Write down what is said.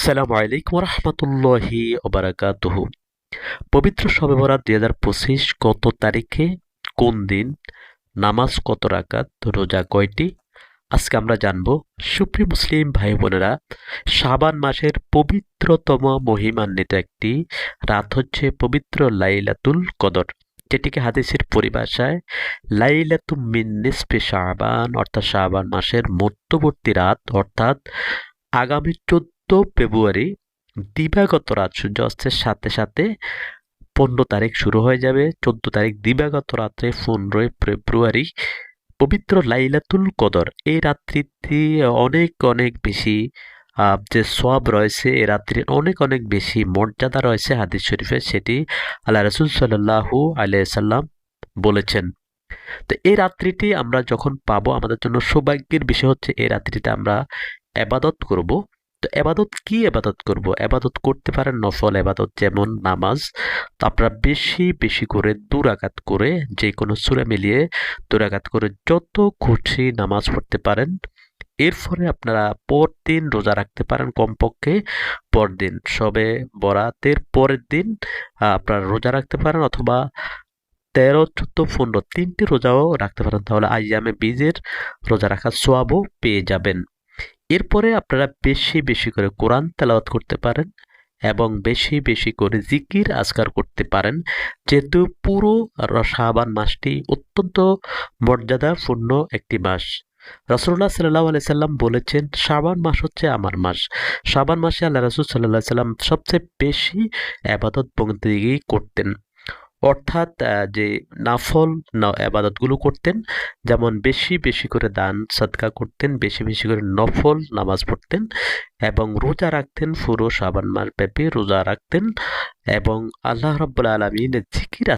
আসসালামু আলাইকুম রহমতুল্লাহি ওবারাকাতুহ। পবিত্র শবে বরাত দুই হাজার পঁচিশ কত তারিখে? কোন দিন? নামাজ কত রাকাত? রোজা কয়টি? আজকে আমরা জানব সুপ্রিয় মুসলিম ভাই বোনেরা, শাবান মাসের পবিত্রতম মহিমান্বিত একটি রাত হচ্ছে পবিত্র লাইলাতুল কদর, যেটিকে হাদিসের পরিভাষায় লাইলাতু মিন নিসফে শাবান, অর্থাৎ শাবান মাসের মধ্যবর্তী রাত, অর্থাৎ আগামী চোদ্দ ফেব্রুয়ারি দিবাগত রাত সূর্য অস্তের সাথে সাথে পনেরো তারিখ শুরু হয়ে যাবে। চোদ্দ তারিখ দিবাগত রাত্রে পনেরোই ফেব্রুয়ারি পবিত্র লাইলাতুল কদর। এই রাত্রিটি অনেক অনেক বেশি যে সব রয়েছে এই রাত্রির অনেক অনেক বেশি মর্যাদা রয়েছে হাদিস শরীফে সেটি আল্লাহ রসুল সাল্লাহু আলিয়াল্লাম বলেছেন। তো এই রাত্রিটি আমরা যখন পাবো, আমাদের জন্য সৌভাগ্যের বিষয় হচ্ছে এই রাত্রিতে আমরা এবাদত করব। তো এবাদত কি এবাদত করব? এবাদত করতে পারেন নফল এবাদত, যেমন নামাজ। তো আপনারা বেশি বেশি করে দুরাকাত করে যে কোনো সুরে মিলিয়ে দুরাকাত করে যত খুশি নামাজ পড়তে পারেন। এরপরে আপনারা পরদিন রোজা রাখতে পারেন কমপক্ষে পরদিন। সবে বরাতের পরের দিন আপনারা রোজা রাখতে পারেন অথবা তেরো, চোদ্দ, পনেরো তিনটি রোজাও রাখতে পারেন। তাহলে আইয়ামে বীজের রোজা রাখার সোয়াবও পেয়ে যাবেন। এরপরে আপনারা বেশি বেশি করে কোরআন তেলাওয়াত করতে পারেন এবং বেশি বেশি করে জিকির আজকার করতে পারেন। যেহেতু পুরো শাবান মাসটি অত্যন্ত মর্যাদাপূর্ণ একটি মাস। রাসূলুল্লাহ সাল্লাহ আলি সাল্লাম বলেছেন, শাবান মাস হচ্ছে আমার মাস। শাবান মাসে আল্লাহ রাসূল সাল্লাহ সাল্লাম সবচেয়ে বেশি আবাদত বন্দেগী করতেন। অর্থাৎ যে নাফল না, আবাদতগুলো করতেন, যেমন বেশি বেশি করে দান সৎকা করতেন, বেশি বেশি করে নফল নামাজ পড়তেন এবং রোজা রাখতেন, ফুরো, সাবান মাস ব্যাপী রোজা রাখতেন এবং আল্লাহ রব্বুল আলমিনের জিকির